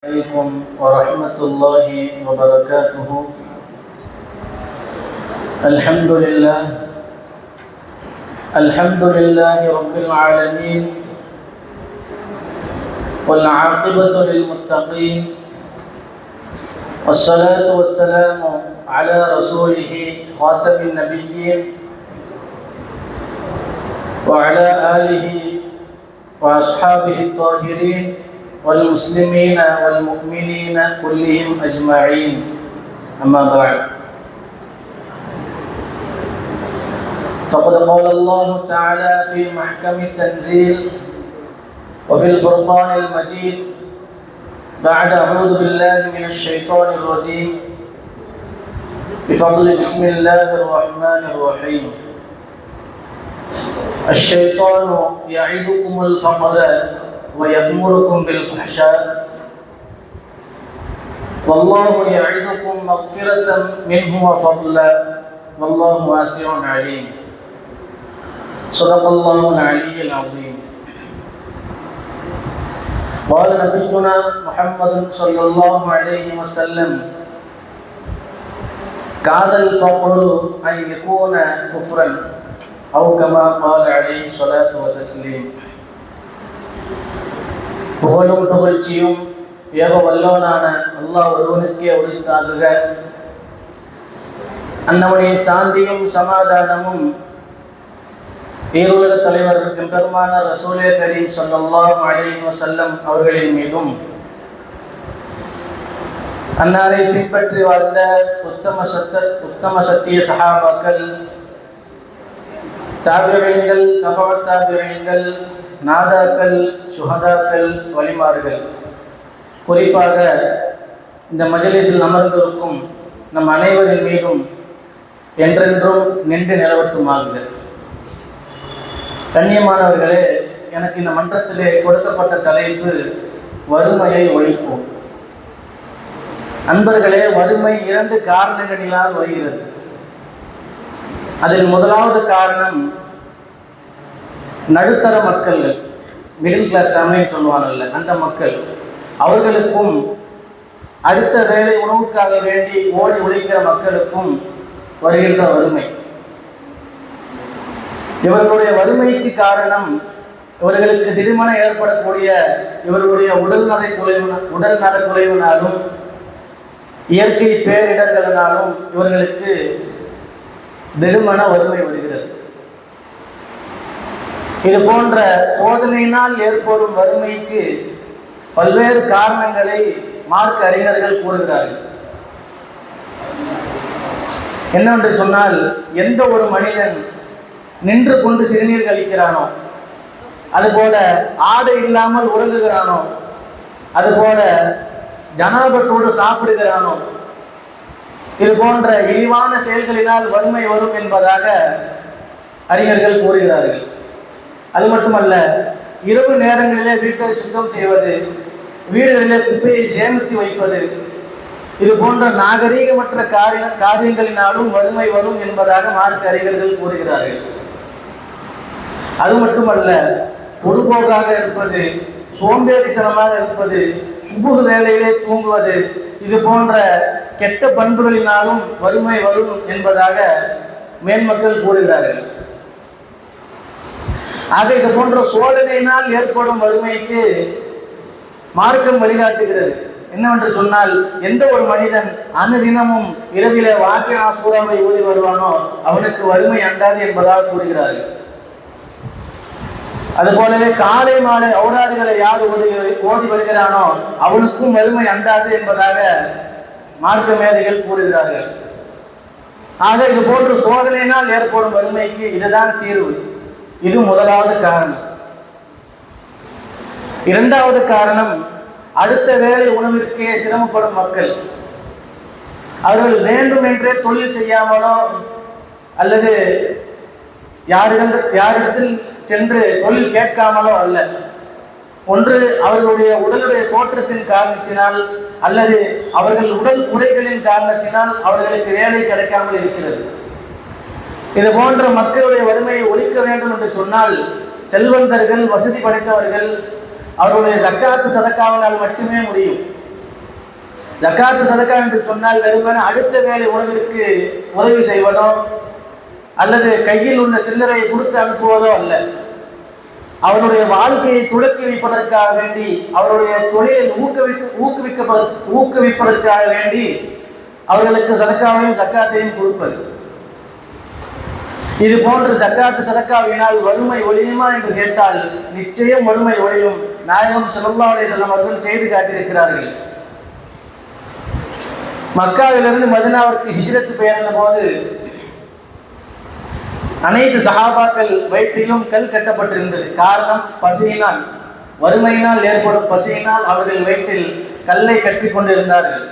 عليكم ورحمة الله وبركاته. الحمد لله. الحمد لله رب العالمين. والعاقبة للمتقين. والصلاة والسلام على رسوله خاتم النبيين وعلى آله وأصحابه الطاهرين. والمسلمين والمؤمنين كلهم أجمعين. أما بعد. فقد قال الله تعالى في محكم التنزيل وفي الفرقان المجيد بعد أعوذ بالله من الشيطان الرجيم. بفضل بسم الله الرحمن الرحيم. الشيطان يعدكم الفقر. ويأمركم بالفحشاء والله يعدكم مغفرة منه وفضلا والله واسع عليم. صدق الله العلي العظيم. قال نبينا محمد صلى الله عليه وسلم كاد الفقر أن يكون كفرا أو كما قال عليه الصلاة والتسليم. புகழும் புகழ்ச்சியும் ஏக வல்லவனான அல்லாஹ் ஒருவனுக்கே உரித்தாகுக. அன்னவனின் சாந்தியும் சமாதானமும் ஈருலக தலைவர் எம்பெருமான ரசூலே கரீம் ஸல்லல்லாஹு அலைஹி வசல்லம் அவர்களின் மீதும் அன்னாரை பின்பற்றி வாழ்ந்த உத்தம சத்த உத்தம சத்திய சஹாபாக்கள் தாபியங்கள் தபவ தாபியங்கள் நாதாக்கள் சுகதாக்கள் வழிமார்கள் குறிப்பாக இந்த மஜலிஸில் அமர்ந்திருக்கும் நம் அனைவரின் மீதும் என்றென்றும் நின்று நிலவட்டுமாகுக கண்ணியமானவர்களே எனக்கு இந்த மன்றத்திலே கொடுக்கப்பட்ட தலைப்பு வறுமையை ஒழிப்போம். அன்பர்களே வறுமை இரண்டு காரணங்களினால் வருகிறது. அதில் முதலாவது காரணம் நடுத்தர மக்கள் மிடில் கிளாஸ் ஃபேமிலின்னு சொல்லுவாங்கல்ல அந்த மக்கள் அவர்களுக்கும் அடுத்த வேலை உணவுக்காக வேண்டி ஓடி உழைக்கிற மக்களுக்கும் வருகின்ற வறுமை. இவர்களுடைய வறுமைக்கு காரணம் இவர்களுக்கு திடீரென ஏற்படக்கூடிய இவர்களுடைய உடல் நலை குறைவு உடல் நல குலைவினாலும் இயற்கை பேரிடர்களினாலும் இவர்களுக்கு திடுமன வறுமை வருகிறது. இது போன்ற சோதனையினால் ஏற்படும் வறுமைக்கு பல்வேறு காரணங்களை மார்க்க அறிஞர்கள் கூறுகிறார்கள். என்னவென்று சொன்னால் எந்த ஒரு மனிதன் நின்று கொண்டு சிறுநீர் கழிக்கிறானோ அதுபோல ஆடை இல்லாமல் உறங்குகிறானோ அதுபோல ஜனாபத்தோடு சாப்பிடுகிறானோ இது போன்ற இழிவான செயல்களினால் வறுமை வரும் என்பதாக அறிஞர்கள் கூறுகிறார்கள். அது மட்டுமல்ல இரவு நேரங்களிலே வீட்டை சுத்தம் செய்வது வீடுகளிலே குப்பையை சேமித்து வைப்பது இது போன்ற நாகரீகமற்ற காரிய காரியங்களினாலும் வறுமை வரும் என்பதாக மார்க்க அறிஞர்கள் கூறுகிறார்கள். அது மட்டுமல்ல பொதுபோக்காக இருப்பது சோம்பேறித்தனமாக இருப்பது சுபுகு வேலையிலே தூங்குவது இது போன்ற கெட்ட பண்புகளினாலும் வறுமை வரும் என்பதாக மேன்மக்கள் கூறுகிறார்கள். ஆக இது போன்ற சோதனையினால் ஏற்படும் வறுமைக்கு மார்க்கம் வழிகாட்டுகிறது. என்னவென்று சொன்னால் எந்த ஒரு மனிதன் அனுதினமும் இரவில வாக்கிய ஆசூராவை ஓதி வருவானோ அவனுக்கு வறுமை அண்டாது என்பதாக கூறுகிறார்கள். அது போலவே காலை மாலை ஔராதிகளை யார் ஓதி ஓதி வருகிறானோ அவனுக்கும் வறுமை அண்டாது என்பதாக மார்க்க மேதைகள் கூறுகிறார்கள். ஆக இது போன்ற சோதனையினால் ஏற்படும் வறுமைக்கு இதுதான் தீர்வு. இது முதலாவது காரணம். இரண்டாவது காரணம் அடுத்த வேலை உணவிற்கே சிரமப்படும் மக்கள். அவர்கள் வேண்டும் என்றே தொழில் செய்யாமலோ அல்லது யாரிடம் யாரிடத்தில் சென்று தொழில் கேட்காமலோ அல்ல. ஒன்று அவர்களுடைய உடலுடைய தோற்றத்தின் காரணத்தினால் அல்லது அவர்கள் உடல் குறைகளின் காரணத்தினால் அவர்களுக்கு வேலை கிடைக்காமல் இருக்கிறது. இது போன்ற மக்களுடைய வறுமையை ஒழிக்க வேண்டும் என்று சொன்னால் செல்வந்தர்கள் வசதி படைத்தவர்கள் அவருடைய ஜக்காத்து சதக்காவினால் மட்டுமே முடியும். ஜக்காத்து சதக்கா என்று சொன்னால் வெறுமனே அடுத்த வேலை உணவிற்கு உதவி செய்வதோ அல்லது கையில் உள்ள சில்லறையை கொடுத்து அனுப்புவதோ அல்ல. அவருடைய வாழ்க்கையை துளக்கி வைப்பதற்காக வேண்டி அவருடைய தொழிலில் ஊக்குவிக்க ஊக்குவிக்க ஊக்குவிப்பதற்காக வேண்டி அவர்களுக்கு சதக்காவையும் சக்காத்தையும் கொடுப்பது. இது போன்று ஜக்காத்து சதக்காவினால் வறுமை ஒழியுமா என்று கேட்டால் நிச்சயம் வறுமை ஒழியும். நாயகம் சுல்லா சொல்லம் அவர்கள் செய்து காட்டியிருக்கிறார்கள். மக்காவிலிருந்து மதினாவிற்கு ஹிஜ்ரத்து பெயர்ந்த போது அனைத்து சகாபாக்கள் வயிற்றிலும் கல் கட்டப்பட்டிருந்தது. காரணம் பசியினால் வறுமையினால் ஏற்படும் பசியினால் அவர்கள் வயிற்றில் கல்லை கட்டி கொண்டிருந்தார்கள்.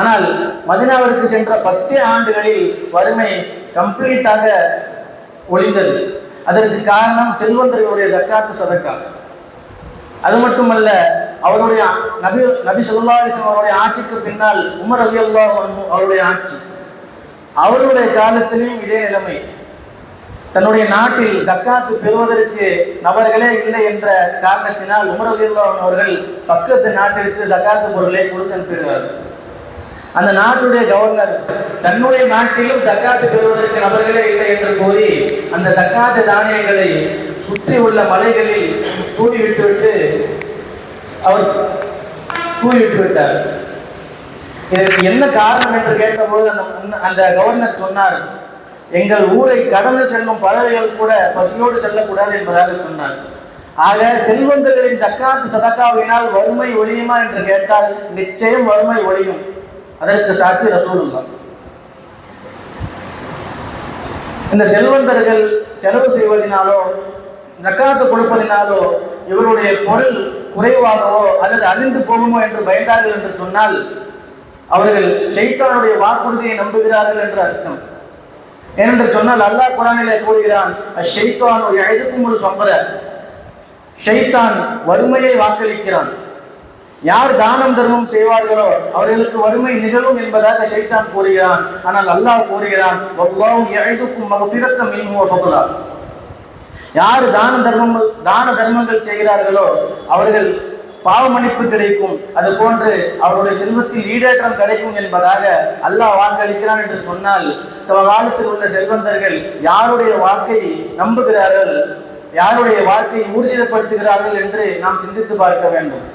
ஆனால் மதினாவிற்கு சென்ற பத்து ஆண்டுகளில் வறுமை கம்ப்ளீட்டாக ஒளிந்தது அதற்கு காரணம் செல்வந்தர்களுடைய சக்காத்து சதக்கா. அது மட்டுமல்ல அவருடைய நபி நபி சொல்லா அவருடைய ஆட்சிக்கு பின்னால் உமர் அலி அல்லா அவருடைய ஆட்சி. அவர்களுடைய காலத்திலையும் இதே நிலைமை. தன்னுடைய நாட்டில் ஜக்காத்து பெறுவதற்கு நபர்களே இல்லை என்ற காரணத்தினால் உமர் அலி அல்லா அவர்கள் பக்கத்து நாட்டிற்கு ஜக்காத்து பொருளை கொடுத்து அனுப்புகிறார்கள் அந்த நாட்டுடைய கவர்னர் தன்னுடைய நாட்டிலும் தக்காத்து பெறுவதற்கு நபர்களே இல்லை என்று கூறி அந்த தக்காத்து தானியங்களை சுற்றி உள்ள மலைகளில் தூவி விட்டுவிட்டு அவர் தூவி விட்டு விட்டார். இதற்கு என்ன காரணம் என்று கேட்டபோது அந்த அந்த கவர்னர் சொன்னார் எங்கள் ஊரை கடந்து செல்லும் பறவைகள் கூட பசியோடு செல்லக்கூடாது என்பதாக சொன்னார். ஆக செல்வந்தர்களின் சக்காத்து சதக்காவினால் வறுமை ஒழியுமா? என்று கேட்டால் நிச்சயம் வறுமை ஒழியும். அதற்கு சாட்சி ரசூலுல்லா. இந்த செல்வந்தர்கள் செலவு செய்வதனாலோ ஜக்காத்து கொடுப்பதினாலோ இவருடைய பொருள் குறைவாகவோ அல்லது அழிந்து போகுமோ என்று பயந்தார்கள் என்று சொன்னால் அவர்கள் ஷைத்தானுடைய வாக்குறுதியை நம்புகிறார்கள் என்று அர்த்தம். ஏனென்று சொன்னால் அல்லாஹ் குரானிலே கூறுகிறான் ஷைத்தான் ஒரு எதுக்கும் ஒரு சொம்பர ஷைத்தான் வறுமையை வாக்களிக்கிறான். யார் தானம் தர்மம் செய்வார்களோ அவர்களுக்கு வறுமை நிகழும் என்பதாக சைத்தான் கூறுகிறான். ஆனால் அல்லாஹ் கூறுகிறான் யார் தான தர்மம் தான தர்மங்கள் செய்கிறார்களோ அவர்கள் பாவ மன்னிப்பு கிடைக்கும். அது போன்று அவருடைய செல்வத்தில் ஈடேற்றம் கிடைக்கும் என்பதாக அல்லாஹ் வாக்களிக்கிறான் என்று சொன்னால் சில காலத்தில் உள்ள செல்வந்தர்கள் யாருடைய வாக்கை நம்புகிறார்கள் யாருடைய வாழ்க்கையை ஊர்ஜிதப்படுத்துகிறார்கள் என்று நாம் சிந்தித்து பார்க்க வேண்டும்.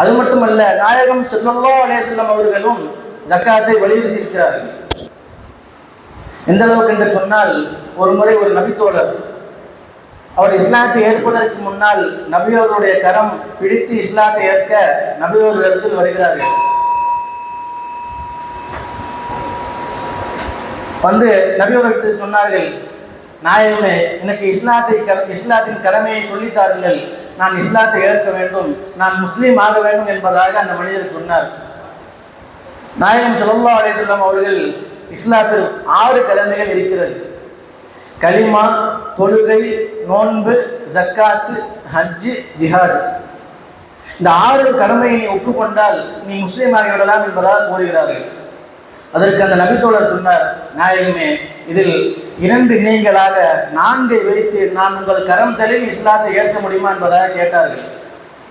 அது மட்டுமல்ல நாயகம் செல்லல்லோ அலேசல்லம் அவர்களும் ஜக்காத்தை வலியுறுத்தி இருக்கிறார்கள் எந்த அளவுக்கு என்று சொன்னால் ஒரு முறை ஒரு நபித்தோழர் அவர் இஸ்லாத்தை ஏற்பதற்கு முன்னால் நபியோர்களுடைய கரம் பிடித்து இஸ்லாத்தை ஏற்க நபியோர்களிடத்தில் வருகிறார்கள். வந்து நபியோரிடத்தில் சொன்னார்கள் நாயகமே எனக்கு இஸ்லாத்தை இஸ்லாத்தின் கடமையை சொல்லித்தாருங்கள் நான் இஸ்லாத்தை ஏற்க வேண்டும் நான் முஸ்லீம் ஆக வேண்டும் என்பதாக அந்த மனிதர் சொன்னார். நாயகம் சுல்லா அலிசல்லாம் அவர்கள் இஸ்லாத்தில் ஆறு கடமைகள் இருக்கிறது. கலிமா தொழுகை நோன்பு ஜக்காத்து ஹஜ்ஜு ஜிஹாது. இந்த ஆறு கடமையை நீ ஒப்புக்கொண்டால் நீ முஸ்லீம் ஆகிவிடலாம் என்பதாக கூறுகிறார்கள். அதற்கு அந்த நபித்தோழர் சொன்னார் நாயகமே இதில் இரண்டு நீங்களாக நான்கை வைத்து நான் உங்கள் கரம் தழுவி இஸ்லாத்தை ஏற்க முடியுமா என்பதாக கேட்டார்கள்.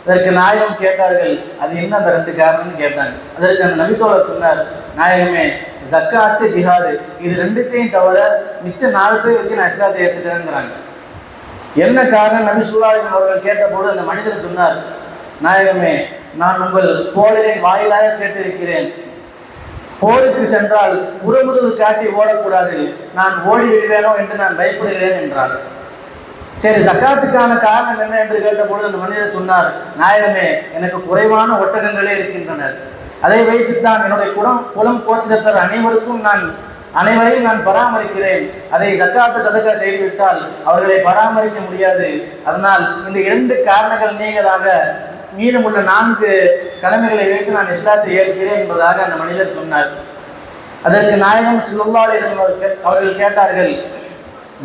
அதற்கு நாயகம் கேட்டார்கள் அது என்ன அந்த ரெண்டு காரணம்னு கேட்டாங்க. அதற்கு அந்த நபித்தோழர் சொன்னார் நாயகமே ஜக்காத்து ஜிஹாது இது ரெண்டுத்தையும் தவிர மிச்ச நாலத்தையும் வச்சு நான் இஸ்லாத்தை ஏற்றுக்கிறேங்கிறாங்க என்ன காரணம்? நபி சுல்லாஹம் அவர்கள் கேட்டபோது அந்த மனிதர் சொன்னார் நாயகமே நான் உங்கள் தோழரின் வாயிலாக கேட்டிருக்கிறேன். போருக்கு சென்றால் புறமுதுகு காட்டி ஓடக்கூடாது. நான் ஓடி விடுவேனோ என்று நான் பயப்படுகிறேன் என்றார். சரி சக்காத்துக்கான காரணம் என்ன என்று கேட்டபொழுது அந்த மனிதர் சொன்னார் நாயகமே எனக்கு குறைவான ஒட்டகங்களே இருக்கின்றனர் அதை வைத்துத்தான் என்னுடைய குடம் குளம் கோத்திரத்தர் அனைவருக்கும் நான் அனைவரையும் நான் பராமரிக்கிறேன். அதை சக்காத்த சதக்கா செய்துவிட்டால் அவர்களை பராமரிக்க முடியாது. அதனால் இந்த இரண்டு காரணங்கள் நீங்களாக மீதமுள்ள நான்கு கடமைகளை வைத்து நான் இஸ்லாத்தை ஏற்கிறேன் என்பதாக அந்த மனிதர் சொன்னார். அதற்கு நாயகம் சில்லா அவர்கள் கேட்டார்கள்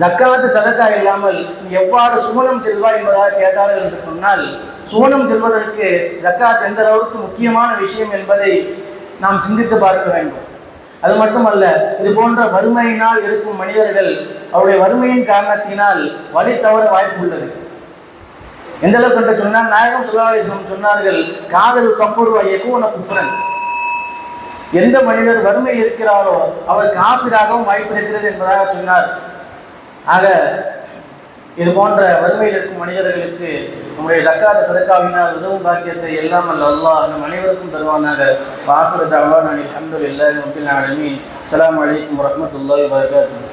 ஜக்காத்து சதக்கா இல்லாமல் எவ்வாறு சுமணம் செல்வா என்பதாக கேட்டார்கள் என்று சொன்னால் சுமணம் செல்வதற்கு ஜக்காத் எந்த அளவுக்கு முக்கியமான விஷயம் என்பதை நாம் சிந்தித்து பார்க்க வேண்டும். அது மட்டுமல்ல இது போன்ற வறுமையினால் இருக்கும் மனிதர்கள் அவருடைய வறுமையின் காரணத்தினால் வழி தவற வாய்ப்பு உள்ளது. எந்த அளவுக்கு என்று சொன்னால் நாயகம் சுல்லாசனம் சொன்னார்கள் காதல் ஃபக்குரு ஐயக்கூன குஃப்ரன். எந்த மனிதர் வறுமையில் இருக்கிறாரோ அவர் காசிராகவும் வாய்ப்பு இருக்கிறது என்பதாக சொன்னார். ஆக இது போன்ற வறுமையில் இருக்கும் மனிதர்களுக்கு நம்முடைய சக்காத சதக்காவினால் உதவும் பாக்கியத்தை எல்லாம் அல்ல அல்லாஹ் நம் அனைவருக்கும் தருவானாக. வாசுரத் அல்லாஹ் நான் அலமதுல்லாஹி ரபில் ஆலமீன். அஸ்ஸலாமு அலைக்கும் வரஹ்மத்துல்லாஹி வபரகாத்துஹு.